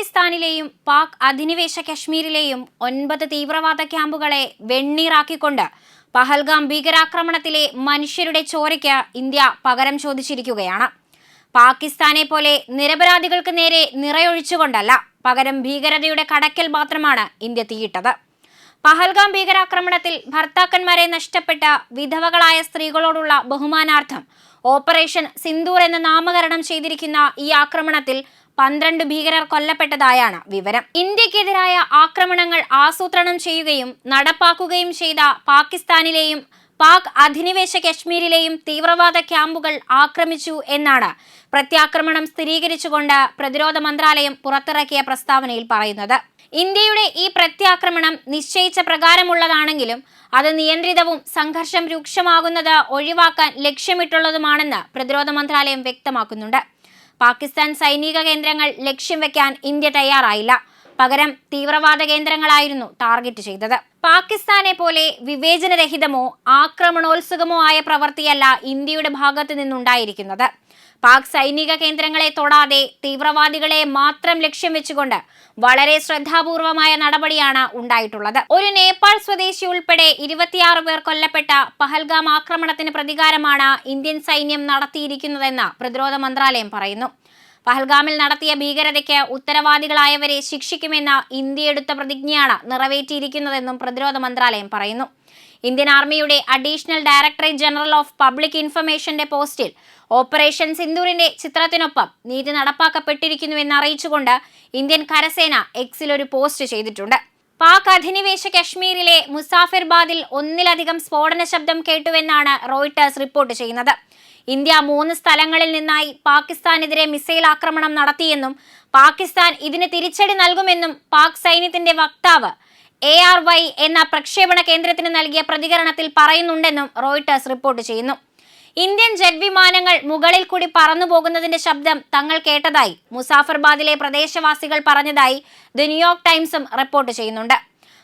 പാകിസ്ഥാനിലെയും പാക് അധിനിവേശ കശ്മീരിലെയും ഒൻപത് തീവ്രവാദ ക്യാമ്പുകളെ വെണ്ണീറാക്കിക്കൊണ്ട് പഹൽഗാം ഭീകരാക്രമണത്തിലെ മനുഷ്യരുടെ ചോരയ്ക്ക് ഇന്ത്യ പകരം ചോദിച്ചിരിക്കുകയാണ്. പാകിസ്ഥാനെ പോലെ നിരപരാധികൾക്ക് നേരെ നിറയൊഴിച്ചുകൊണ്ടല്ല പകരം ഭീകരതയുടെ കടക്കൽ മാത്രമാണ് ഇന്ത്യ തീയിട്ടത്. പഹൽഗാം ഭീകരാക്രമണത്തിൽ ഭർത്താക്കന്മാരെ നഷ്ടപ്പെട്ട വിധവകളായ സ്ത്രീകളോടുള്ള ബഹുമാനാർത്ഥം ഓപ്പറേഷൻ സിന്ദൂർ എന്ന് നാമകരണം ചെയ്തിരിക്കുന്ന ഈ ആക്രമണത്തിൽ പന്ത്രണ്ട് ഭീകരർ കൊല്ലപ്പെട്ടതായാണ് വിവരം. ഇന്ത്യക്കെതിരായ ആക്രമണങ്ങൾ ആസൂത്രണം ചെയ്യുകയും നടപ്പാക്കുകയും ചെയ്ത പാകിസ്ഥാനിലെയും പാക് അധിനിവേശ കശ്മീരിലെയും തീവ്രവാദ ക്യാമ്പുകൾ ആക്രമിച്ചു എന്നാണ് പ്രത്യാക്രമണം സ്ഥിരീകരിച്ചുകൊണ്ട് പ്രതിരോധ മന്ത്രാലയം പുറത്തിറക്കിയ പ്രസ്താവനയിൽ പറയുന്നത്. ഇന്ത്യയുടെ ഈ പ്രത്യാക്രമണം നിശ്ചയിച്ച പ്രകാരമുള്ളതാണെങ്കിലും അത് നിയന്ത്രിതവും സംഘർഷം രൂക്ഷമാകുന്നത് ഒഴിവാക്കാൻ ലക്ഷ്യമിട്ടുള്ളതുമാണെന്ന് പ്രതിരോധ മന്ത്രാലയം വ്യക്തമാക്കുന്നുണ്ട്. പാകിസ്ഥാൻ സൈനിക കേന്ദ്രങ്ങൾ ലക്ഷ്യം വെക്കാൻ ഇന്ത്യ തയ്യാറായില്ല. പകരം തീവ്രവാദ കേന്ദ്രങ്ങളായിരുന്നു ടാർഗറ്റ് ചെയ്തത്. പാകിസ്ഥാനെ പോലെ വിവേചനരഹിതമോ ആക്രമണോത്സുകമോ ആയ പ്രവൃത്തിയല്ല ഇന്ത്യയുടെ ഭാഗത്തു നിന്നുണ്ടായിരിക്കുന്നത്. പാക് സൈനിക കേന്ദ്രങ്ങളെ തൊടാതെ തീവ്രവാദികളെ മാത്രം ലക്ഷ്യം വെച്ചുകൊണ്ട് വളരെ ശ്രദ്ധാപൂർവമായ നടപടിയാണ് ഉണ്ടായിട്ടുള്ളത്. ഒരു നേപ്പാൾ സ്വദേശി ഉൾപ്പെടെ ഇരുപത്തിയാറ് പേർ കൊല്ലപ്പെട്ട പഹൽഗാം ആക്രമണത്തിന് പ്രതികാരമാണ് ഇന്ത്യൻ സൈന്യം നടത്തിയിരിക്കുന്നതെന്ന് പ്രതിരോധ മന്ത്രാലയം പറയുന്നു. പഹൽഗാമിൽ നടത്തിയ ഭീകരതയ്ക്ക് ഉത്തരവാദികളായവരെ ശിക്ഷിക്കുമെന്ന ഇന്ത്യ എടുത്ത പ്രതിജ്ഞയാണ് നിറവേറ്റിയിരിക്കുന്നതെന്നും പ്രതിരോധ മന്ത്രാലയം പറയുന്നു. ഇന്ത്യൻ ആർമിയുടെ additional directorate general of public ഇൻഫർമേഷന്റെ പോസ്റ്റിൽ ഓപ്പറേഷൻ സിന്ദൂറിന്റെ ചിത്രത്തിനൊപ്പം നീതി നടപ്പാക്കപ്പെട്ടിരിക്കുന്നുവെന്ന് അറിയിച്ചുകൊണ്ട് ഇന്ത്യൻ കരസേന എക്സിൽ ഒരു പോസ്റ്റ് ചെയ്തിട്ടുണ്ട്. പാക് അധിനിവേശ കശ്മീരിലെ മുസാഫിർബാദിൽ ഒന്നിലധികം സ്ഫോടന ശബ്ദം കേട്ടുവെന്നാണ് റോയിട്ടേഴ്സ് റിപ്പോർട്ട് ചെയ്യുന്നത്. ഇന്ത്യ മൂന്ന് സ്ഥലങ്ങളിൽ നിന്നായി പാകിസ്ഥാനെതിരെ മിസൈൽ ആക്രമണം നടത്തിയെന്നും പാകിസ്ഥാൻ ഇതിന് തിരിച്ചടി നൽകുമെന്നും പാക് സൈന്യത്തിന്റെ വക്താവ് എ ആർ വൈ എന്ന പ്രക്ഷേപണ കേന്ദ്രത്തിന് നൽകിയ പ്രതികരണത്തിൽ പറയുന്നുണ്ടെന്നും റോയിട്ടേഴ്സ് റിപ്പോർട്ട് ചെയ്യുന്നു. ഇന്ത്യൻ ജെറ്റ് വിമാനങ്ങൾ മുകളിൽ കൂടി പറന്നു പോകുന്നതിന്റെ ശബ്ദം തങ്ങൾ കേട്ടതായി മുസാഫർബാദിലെ പ്രദേശവാസികൾ പറഞ്ഞതായി ദി ന്യൂയോർക്ക് ടൈംസും റിപ്പോർട്ട് ചെയ്യുന്നുണ്ട്.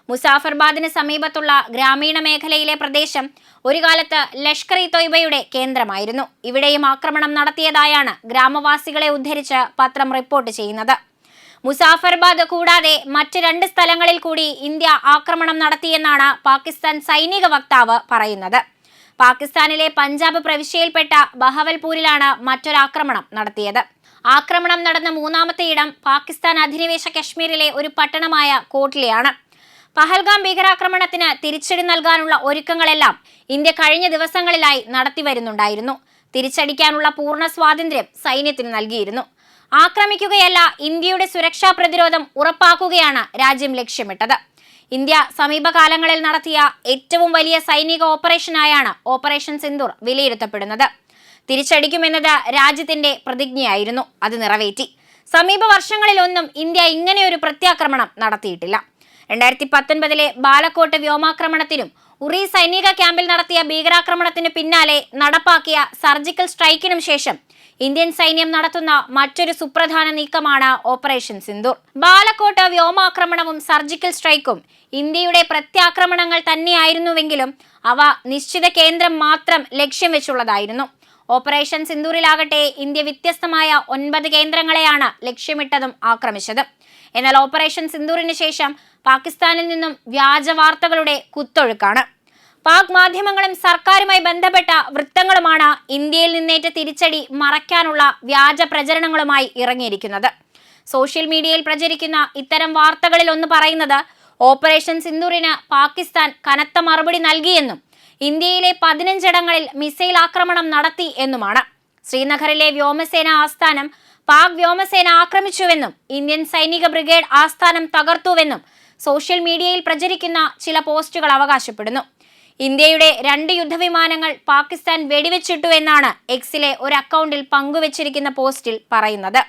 മുസാഫർബാദിന് സമീപത്തുള്ള ഗ്രാമീണ മേഖലയിലെ പ്രദേശം ഒരു കാലത്ത് ലഷ്കർ ഇ തൊയ്ബയുടെ കേന്ദ്രമായിരുന്നു. ഇവിടെയും ആക്രമണം നടത്തിയതായാണ് ഗ്രാമവാസികളെ ഉദ്ധരിച്ച് പത്രം റിപ്പോർട്ട് ചെയ്യുന്നത്. മുസാഫർബാദ് കൂടാതെ മറ്റ് രണ്ട് സ്ഥലങ്ങളിൽ കൂടി ഇന്ത്യ ആക്രമണം നടത്തിയെന്നാണ് പാകിസ്ഥാൻ സൈനിക വക്താവ് പറയുന്നത്. പാകിസ്ഥാനിലെ പഞ്ചാബ് പ്രവിശ്യയിൽപ്പെട്ട ബഹവൽപൂരിലാണ് മറ്റൊരാക്രമണം നടത്തിയത്. ആക്രമണം നടന്ന മൂന്നാമത്തെ ഇടം പാകിസ്ഥാൻ അധിനിവേശ കശ്മീരിലെ ഒരു പട്ടണമായ കോട്ട്ലിയാണ്. പഹൽഗാം ഭീകരാക്രമണത്തിന് തിരിച്ചടി നൽകാനുള്ള ഒരുക്കങ്ങളെല്ലാം ഇന്ത്യ കഴിഞ്ഞ ദിവസങ്ങളിലായി നടത്തിവരുന്നുണ്ടായിരുന്നു. തിരിച്ചടിക്കാനുള്ള പൂർണ സ്വാതന്ത്ര്യം സൈന്യത്തിന് നൽകിയിരുന്നു. ആക്രമിക്കുകയല്ല ഇന്ത്യയുടെ സുരക്ഷാ പ്രതിരോധം ഉറപ്പാക്കുകയാണ് രാജ്യം ലക്ഷ്യമിട്ടത്. ഇന്ത്യ സമീപകാലങ്ങളിൽ നടത്തിയ ഏറ്റവും വലിയ സൈനിക ഓപ്പറേഷനായാണ് ഓപ്പറേഷൻ സിന്ദൂർ വിലയിരുത്തപ്പെടുന്നത്. തിരിച്ചടിക്കുമെന്നത് രാജ്യത്തിന്റെ പ്രതിജ്ഞയായിരുന്നു അത് നിറവേറ്റി. സമീപ വർഷങ്ങളിലൊന്നും ഇന്ത്യ ഇങ്ങനെയൊരു പ്രത്യാക്രമണം നടത്തിയിട്ടില്ല. രണ്ടായിരത്തി പത്തൊൻപതിലെ ബാലക്കോട്ട് വ്യോമാക്രമണത്തിനും ഉറി സൈനിക ക്യാമ്പിൽ നടത്തിയ ഭീകരാക്രമണത്തിനു പിന്നാലെ നടപ്പാക്കിയ സർജിക്കൽ സ്ട്രൈക്കിനും ശേഷം ഇന്ത്യൻ സൈന്യം നടത്തുന്ന മറ്റൊരു സുപ്രധാന നീക്കമാണ് ഓപ്പറേഷൻ സിന്ദൂർ. ബാലക്കോട്ട് വ്യോമാക്രമണവും സർജിക്കൽ സ്ട്രൈക്കും ഇന്ത്യയുടെ പ്രത്യാക്രമണങ്ങൾ തന്നെയായിരുന്നുവെങ്കിലും അവ നിശ്ചിത കേന്ദ്രം മാത്രം ലക്ഷ്യം വെച്ചുള്ളതായിരുന്നു. ഓപ്പറേഷൻ സിന്ദൂറിലാകട്ടെ ഇന്ത്യ വ്യത്യസ്തമായ ഒൻപത് കേന്ദ്രങ്ങളെയാണ് ലക്ഷ്യമിട്ടതും ആക്രമിച്ചത്. എന്നാൽ ഓപ്പറേഷൻ സിന്ദൂറിന് ശേഷം പാകിസ്ഥാനിൽ നിന്നും വ്യാജ വാർത്തകളുടെ കുത്തൊഴുക്കാണ്. പാക് മാധ്യമങ്ങളും സർക്കാരുമായി ബന്ധപ്പെട്ട വൃത്തങ്ങളുമാണ് ഇന്ത്യയിൽ നിന്നേറ്റ തിരിച്ചടി മറയ്ക്കാനുള്ള വ്യാജ പ്രചരണങ്ങളുമായി ഇറങ്ങിയിരിക്കുന്നത്. സോഷ്യൽ മീഡിയയിൽ പ്രചരിക്കുന്ന ഇത്തരം വാർത്തകളിൽ ഒന്ന് പറയുന്നത് ഓപ്പറേഷൻ സിന്ദൂറിന് പാകിസ്ഥാൻ കനത്ത മറുപടി നൽകിയെന്നും ഇന്ത്യയിലെ പതിനഞ്ചിടങ്ങളിൽ മിസൈൽ ആക്രമണം നടത്തി എന്നുമാണ്. ശ്രീനഗറിലെ വ്യോമസേന ആസ്ഥാനം പാക് വ്യോമസേന ആക്രമിച്ചുവെന്നും ഇന്ത്യൻ സൈനിക ബ്രിഗേഡ് ആസ്ഥാനം തകർത്തുവെന്നും സോഷ്യൽ മീഡിയയിൽ പ്രചരിക്കുന്ന ചില പോസ്റ്റുകൾ അവകാശപ്പെടുന്നു. ഇന്ത്യയുടെ രണ്ട് യുദ്ധവിമാനങ്ങൾ പാകിസ്ഥാൻ വെടിവെച്ചിട്ടു എന്നാണ് എക്സിലെ ഒരു അക്കൗണ്ടിൽ പങ്കുവച്ചിരിക്കുന്ന പോസ്റ്റിൽ പറയുന്നത്.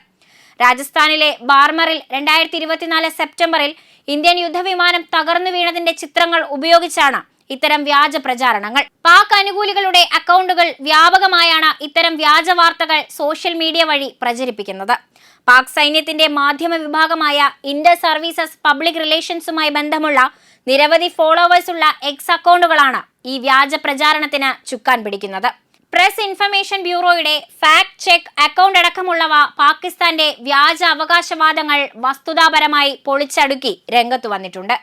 രാജസ്ഥാനിലെ ബാർമറിൽ രണ്ടായിരത്തി ഇരുപത്തിനാല് സെപ്റ്റംബറിൽ ഇന്ത്യൻ യുദ്ധവിമാനം തകർന്നു വീണതിന്റെ ചിത്രങ്ങൾ ഉപയോഗിച്ചാണ് ഇത്തരം വ്യാജ പ്രചാരണങ്ങൾ. പാക് അനുകൂലികളുടെ അക്കൗണ്ടുകൾ വ്യാപകമായാണ് ഇത്തരം വ്യാജ വാർത്തകൾ സോഷ്യൽ മീഡിയ വഴി പ്രചരിപ്പിക്കുന്നത്. പാക് സൈന്യത്തിന്റെ മാധ്യമ വിഭാഗമായ ഇന്റർ സർവീസസ് പബ്ലിക് റിലേഷൻസുമായി ബന്ധമുള്ള നിരവധി ഫോളോവേഴ്സ് ഉള്ള എക്സ് അക്കൗണ്ടുകളാണ് ഈ വ്യാജ പ്രചാരണത്തിന് ചുക്കാൻ പിടിക്കുന്നത്. പ്രസ് ഇൻഫർമേഷൻ ബ്യൂറോയുടെ ഫാക്ട് ചെക്ക് അക്കൗണ്ട് അടക്കമുള്ളവ പാകിസ്ഥാന്റെ വ്യാജ അവകാശവാദങ്ങൾ വസ്തുതാപരമായി പൊളിച്ചടുക്കി രംഗത്തു വന്നിട്ടുണ്ട്.